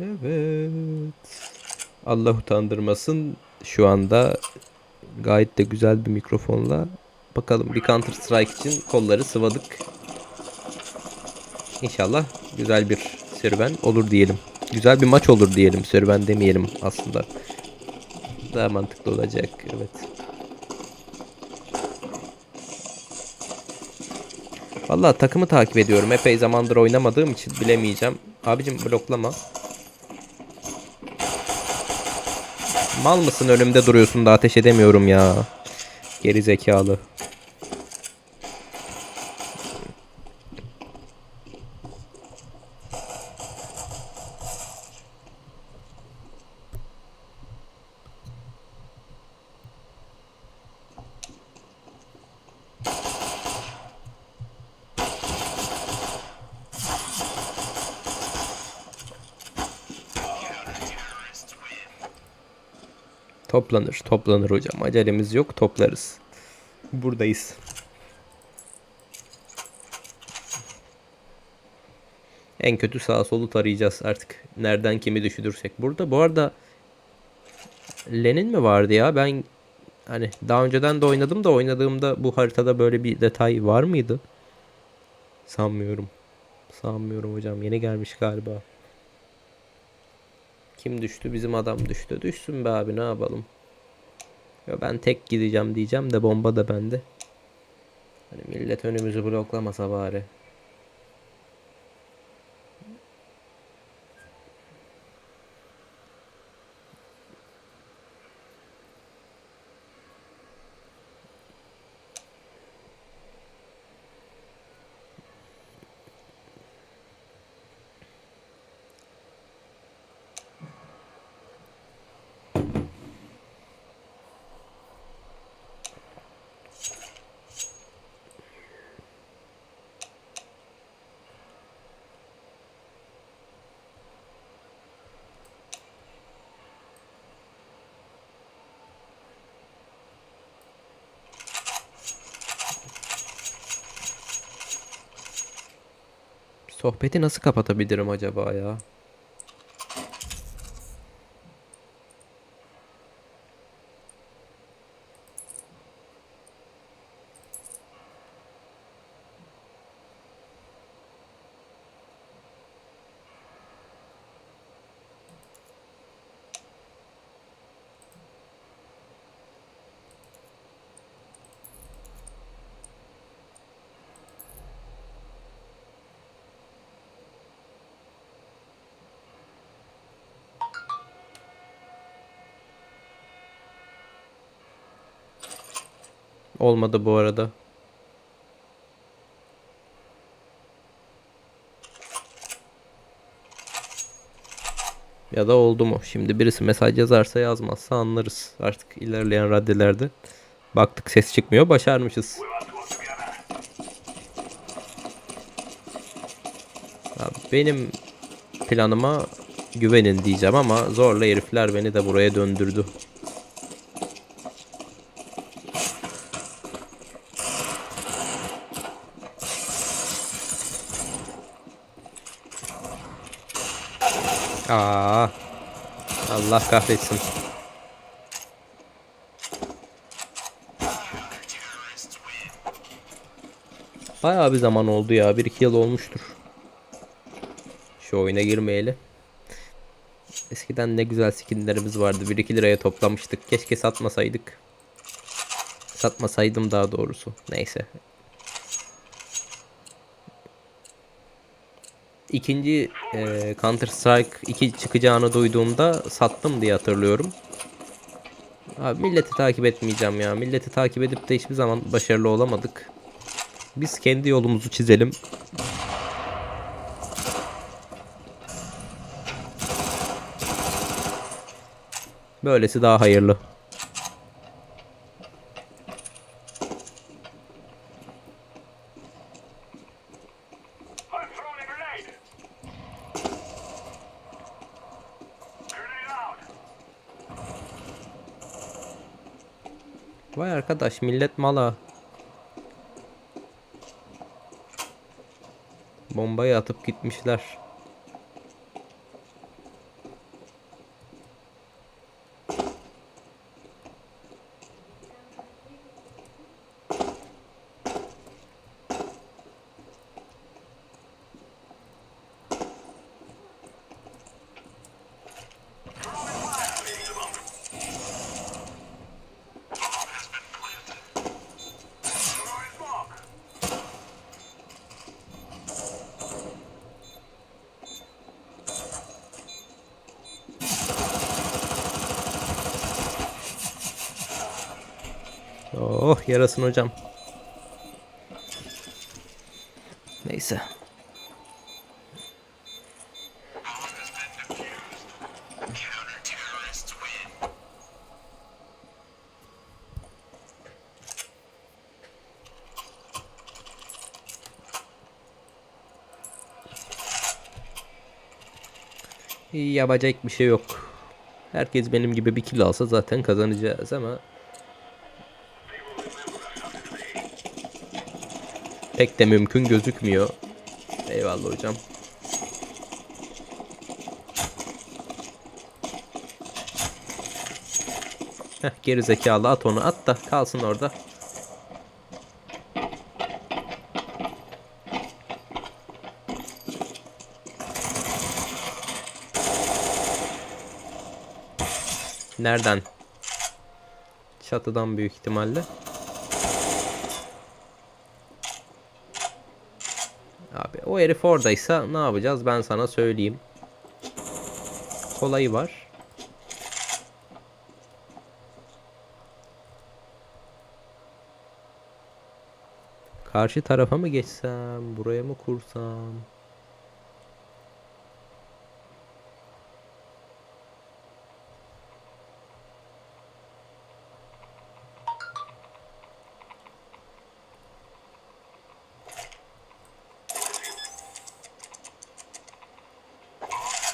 Evet. Allah utandırmasın. Şu anda gayet de güzel bir mikrofonla. Bakalım bir Counter Strike için kolları sıvadık. İnşallah güzel bir serüven olur diyelim. Güzel bir maç olur diyelim. Serüven demeyelim aslında. Daha mantıklı olacak. Evet. Vallahi takımı takip ediyorum. Epey zamandır oynamadığım için bilemeyeceğim. Abicim bloklama. Mal mısın önümde duruyorsun da ateş edemiyorum ya. Geri zekalı. Toplanır, toplanır hocam. Acelemiz yok, toplarız. Buradayız. En kötü sağa solu tarayacağız artık. Nereden kimi düşürürsek. Burada bu arada Lenin mi vardı ya? Ben hani daha önceden de oynadım da oynadığımda bu haritada böyle bir detay var mıydı? Sanmıyorum. Sanmıyorum hocam. Yeni gelmiş galiba. Kim düştü? Bizim adam düştü. Düşsün be abi ne yapalım. Ya ben tek gideceğim diyeceğim de bomba da bende. Hani millet önümüzü bloklamasa bari. Sohbeti nasıl kapatabilirim acaba ya? Olmadı bu arada. Ya da oldu mu? Şimdi birisi mesaj yazarsa yazmazsa anlarız. Artık ilerleyen raddelerde. Baktık ses çıkmıyor. Başarmışız. Benim planıma güvenin diyeceğim ama zorla herifler beni de buraya döndürdü. Allah kahretsin. Bayağı bir zaman oldu ya. 1-2 yıl olmuştur. Şu oyuna girmeyeli. Eskiden ne güzel skinlerimiz vardı. 1-2 liraya toplamıştık. Keşke satmasaydık. Satmasaydım daha doğrusu. Neyse. İkinci e, Counter Strike 2 çıkacağını duyduğumda sattım diye hatırlıyorum. Abi milleti takip etmeyeceğim ya. Milleti takip edip de hiçbir zaman başarılı olamadık. Biz kendi yolumuzu çizelim. Böylesi daha hayırlı. Arkadaş millet mala. Bombayı atıp gitmişler. Oh yarasın hocam. Neyse. Yapacak bir şey yok. Herkes benim gibi bir kill alsa zaten kazanacağız ama pek de mümkün gözükmüyor. Eyvallah hocam. Heh, geri zekalı at onu at da kalsın orada. Nereden? Çatıdan büyük ihtimalle. Abi o herif oradaysa ne yapacağız ben sana söyleyeyim. Kolayı var. Karşı tarafa mı geçsem, buraya mı kursam?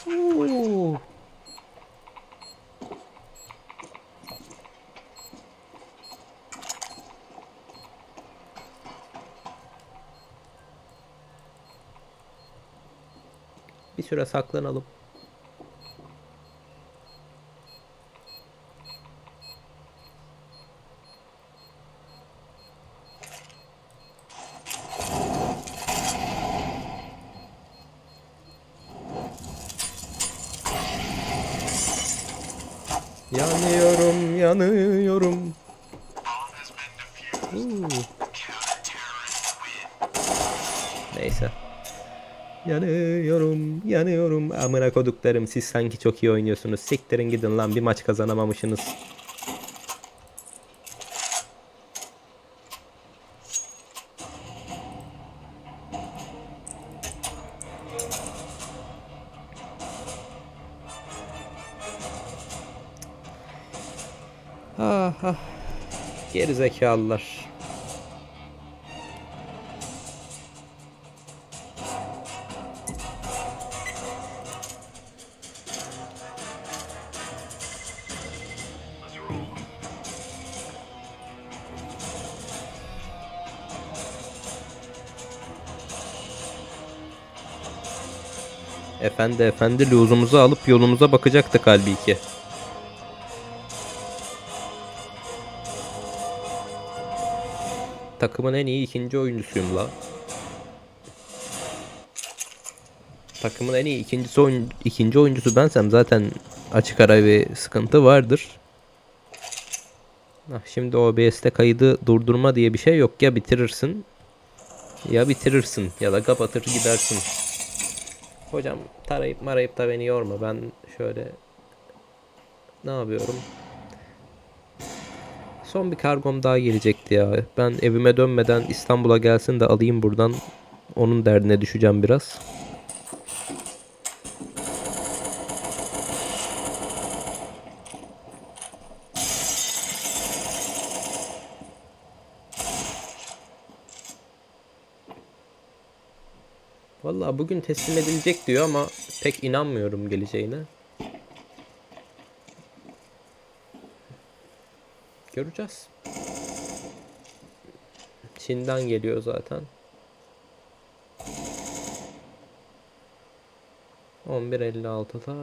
Oo. Bir süre saklanalım. Amına koduklarım siz sanki çok iyi oynuyorsunuz. Siktirin gidin lan bir maç kazanamamışsınız. Ah ah. Geri Efendi efendi lüzumuzu alıp yolumuza bakacaktık halbuki. Takımın en iyi ikinci oyuncusuyum la. Takımın en iyi ikincisi oyun ikinci oyuncusu bensem zaten açık ara bir sıkıntı vardır. Ah, şimdi OBS'te kaydı durdurma diye bir şey yok. Ya bitirirsin ya bitirirsin ya da kapatır gidersin. Hocam tarayıp marayıp da beni yorma. Ben şöyle ne yapıyorum? Son bir kargom daha gelecekti ya. Ben evime dönmeden İstanbul'a gelsin de alayım buradan. Onun derdine düşeceğim biraz. Vallahi bugün teslim edilecek diyor ama pek inanmıyorum geleceğine. Göreceğiz. Çin'den geliyor zaten. 11.56'da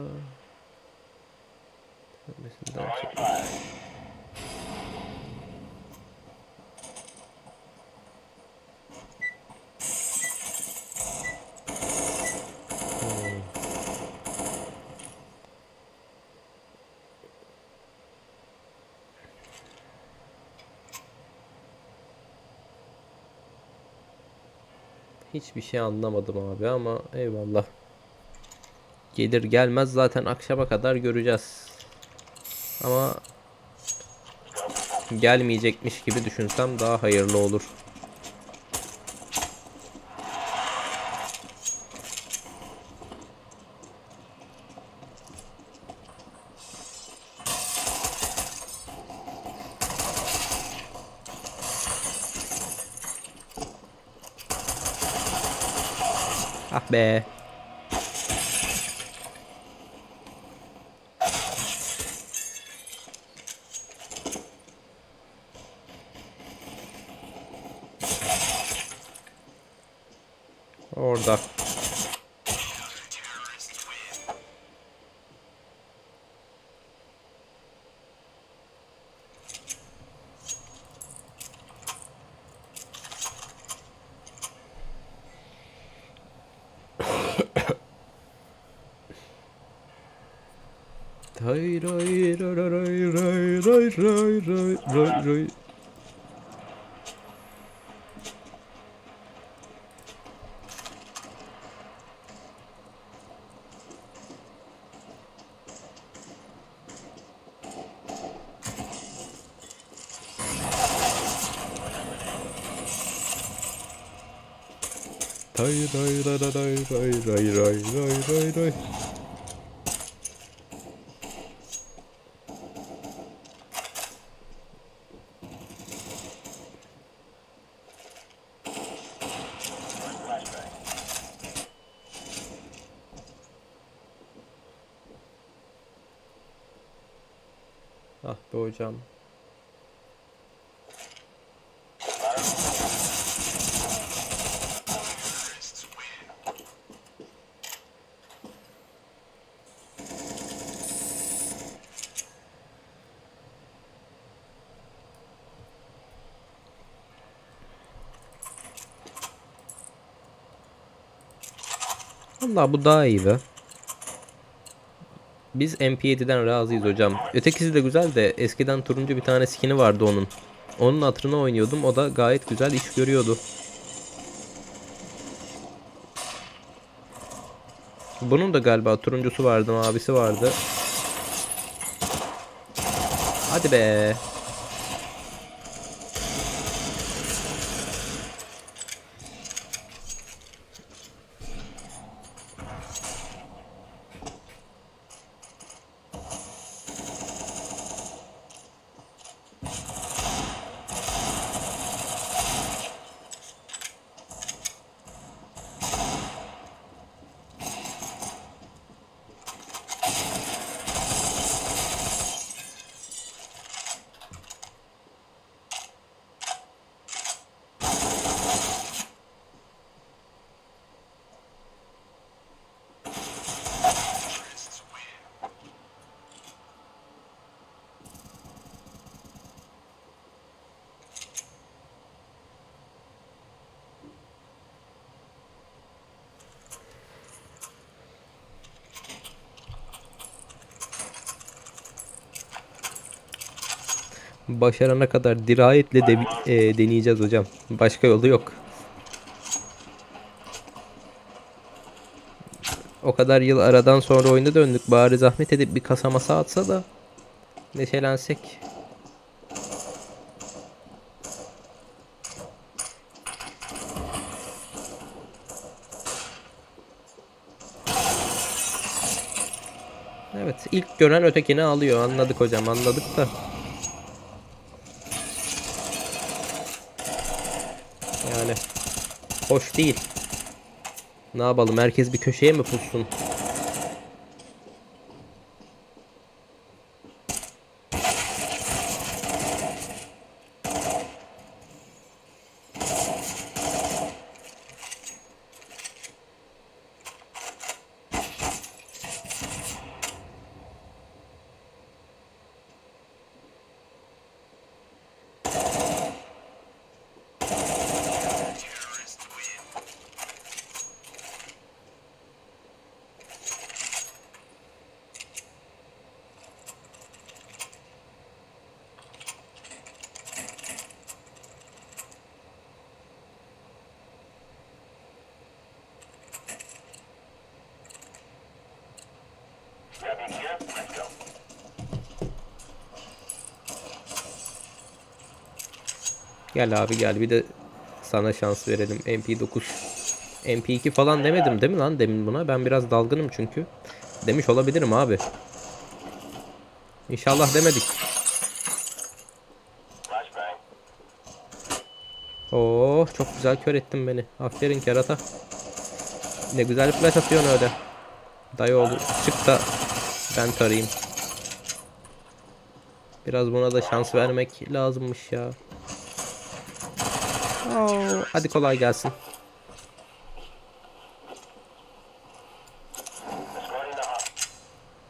Hiçbir şey anlamadım abi ama eyvallah. Gelir gelmez zaten akşama kadar göreceğiz. Ama gelmeyecekmiş gibi düşünsem daha hayırlı olur. up B Ray ray ray ray ray ray ray ray ray ray Ah be hocam. Valla bu daha iyi be. Biz MP7'den razıyız hocam. Ötekisi de güzel de eskiden turuncu bir tane skin'i vardı onun. Onun hatırına oynuyordum. O da gayet güzel iş görüyordu. Bunun da galiba turuncusu vardı, mavisi vardı. Hadi be. Başarana kadar dirayetle de, e, deneyeceğiz hocam. Başka yolu yok. O kadar yıl aradan sonra oyuna döndük. Bari zahmet edip bir kasa masa atsa da neşelensek. Evet ilk gören ötekini alıyor anladık hocam anladık da. Hoş değil. Ne yapalım herkes bir köşeye mi pussun? Gel abi gel bir de sana şans verelim. MP9 MP2 falan demedim değil mi lan demin buna? Ben biraz dalgınım çünkü. Demiş olabilirim abi. İnşallah demedik. Oo çok güzel kör ettin beni. Aferin kerata. Ne güzel flash atıyorsun öyle. Dayı oğlu çık da ben tarayayım. Biraz buna da şans vermek lazımmış ya. Oo, hadi kolay gelsin.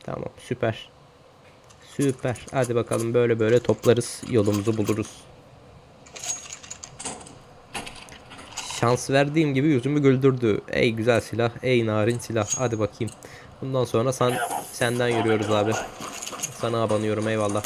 Tamam süper. Süper. Hadi bakalım böyle böyle toplarız. Yolumuzu buluruz. Şans verdiğim gibi yüzümü güldürdü. Ey güzel silah. Ey narin silah. Hadi bakayım. Bundan sonra sen, senden yürüyoruz abi. Sana abanıyorum eyvallah.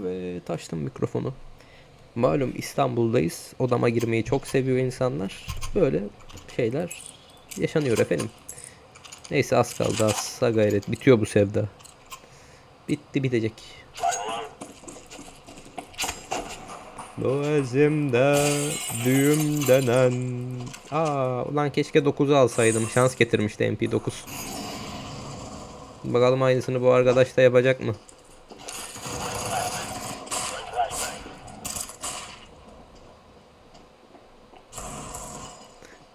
Evet açtım mikrofonu. Malum İstanbul'dayız. Odama girmeyi çok seviyor insanlar. Böyle şeyler yaşanıyor efendim. Neyse az kaldı az gayret. Bitiyor bu sevda. Bitti bitecek. Boğazımda düğüm dönen. Aa, ulan keşke 9'u alsaydım. Şans getirmişti MP9. Bakalım aynısını bu arkadaş da yapacak mı?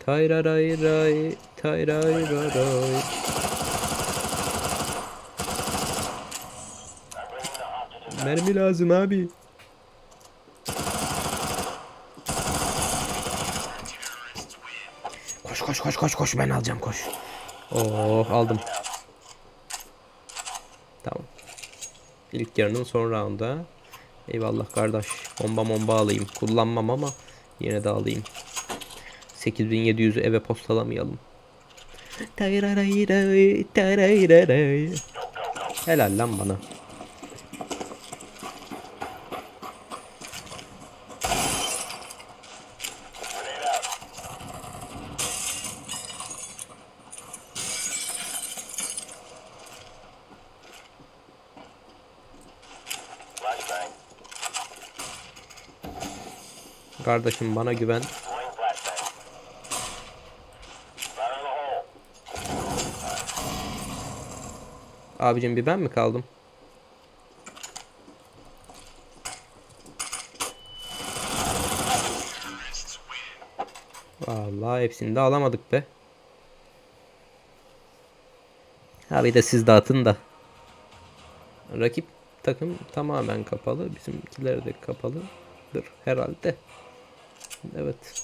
Tayraray ray, tayray ray. Mermi lazım abi. Koş koş koş koş koş ben alacağım koş. Oh aldım. Tamam. İlk yarının son rounda. Eyvallah kardeş. Bomba bomba alayım. Kullanmam ama yine de alayım. 8700'ü eve postalamayalım. Helal lan bana. Kardeşim bana güven. Abicim bir ben mi kaldım? Vallahi hepsini de alamadık be. Ha bir de siz dağıtın da. Rakip takım tamamen kapalı. Bizimkiler de kapalıdır herhalde. Evet.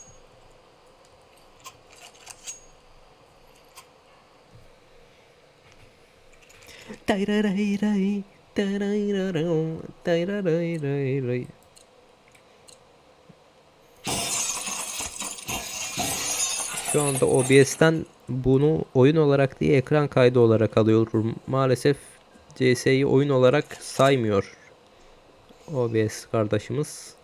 Şu anda OBS'ten bunu oyun olarak değil ekran kaydı olarak alıyorum. Maalesef CS'yi oyun olarak saymıyor. OBS kardeşimiz.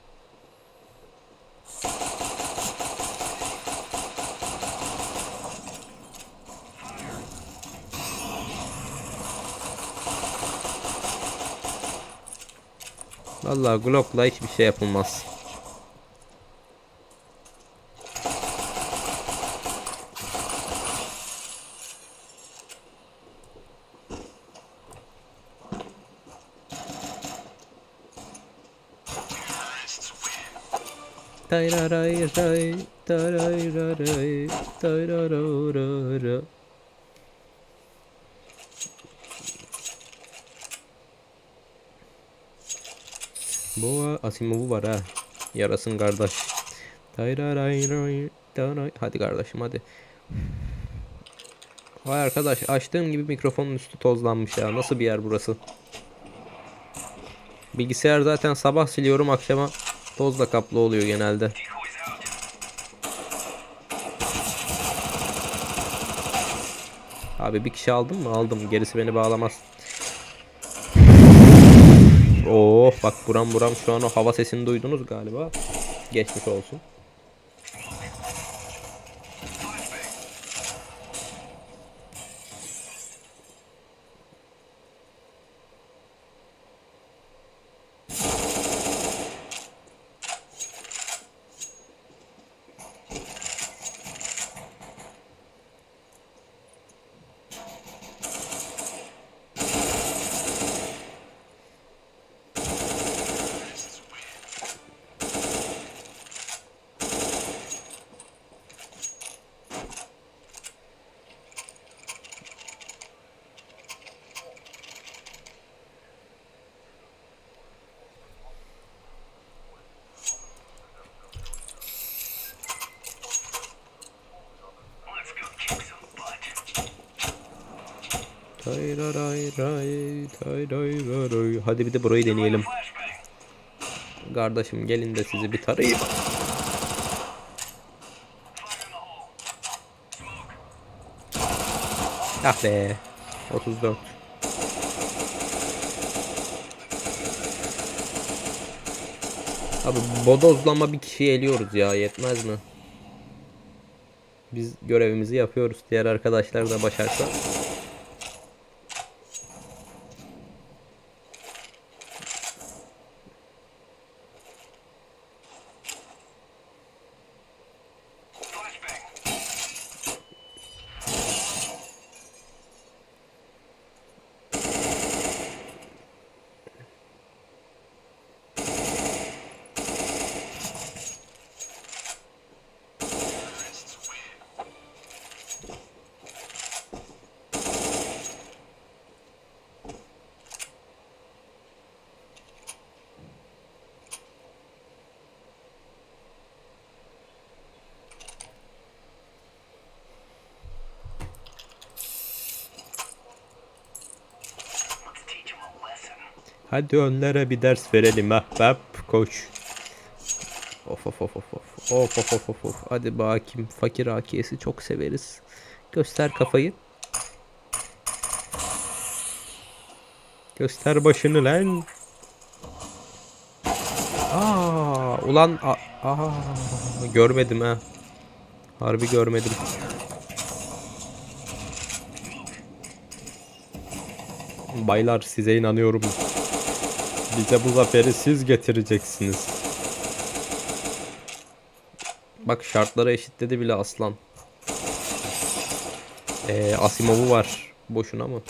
Vallahi Glock'la hiçbir şey yapılmaz. Tayraray ray, tarayraray, tayrararara. Boğa Asimov'u var ha. Yarasın kardeş. Hadi kardeşim hadi. Vay arkadaş açtığım gibi mikrofonun üstü tozlanmış ya. Nasıl bir yer burası? Bilgisayar zaten sabah siliyorum akşama tozla kaplı oluyor genelde. Abi bir kişi aldım mı? Aldım. Gerisi beni bağlamaz. Oh bak buram buram şu an o hava sesini duydunuz galiba. Geçmiş olsun. Tayraray ray, tayray ray. Hadi bir de burayı deneyelim. Kardeşim gelin de sizi bir tarayayım. Ah be. 34. Abi bodozlama bir kişiyi eliyoruz ya yetmez mi? Biz görevimizi yapıyoruz. Diğer arkadaşlar da başarsa. Hadi onlara bir ders verelim ahbap koş. Of of of of of. Of of of of of. Hadi bakayım fakir akiyesi çok severiz. Göster kafayı. Göster başını lan. Aa, ulan a- aa, görmedim ha. Harbi görmedim. Baylar size inanıyorum. Bize bu zaferi siz getireceksiniz. Bak şartları eşitledi bile aslan. Ee, Asimov'u var. Boşuna mı?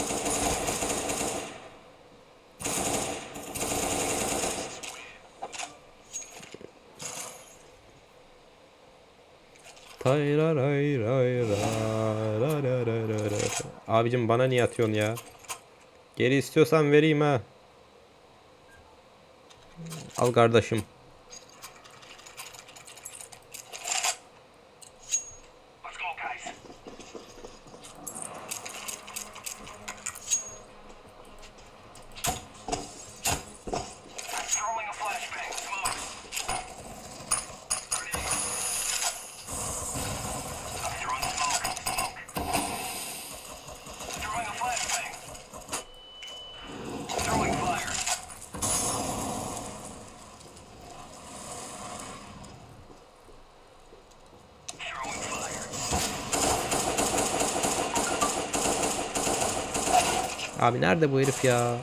Abicim bana niye atıyorsun ya? Geri istiyorsan vereyim ha. Al kardeşim. Nerede bu herif ya?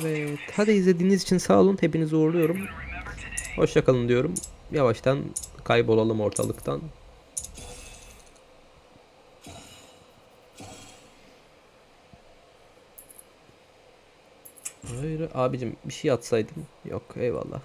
Evet. Hadi izlediğiniz için sağ olun. Hepinizi uğurluyorum. Hoşçakalın diyorum. Yavaştan kaybolalım ortalıktan. Hayır abicim bir şey atsaydım. Yok eyvallah.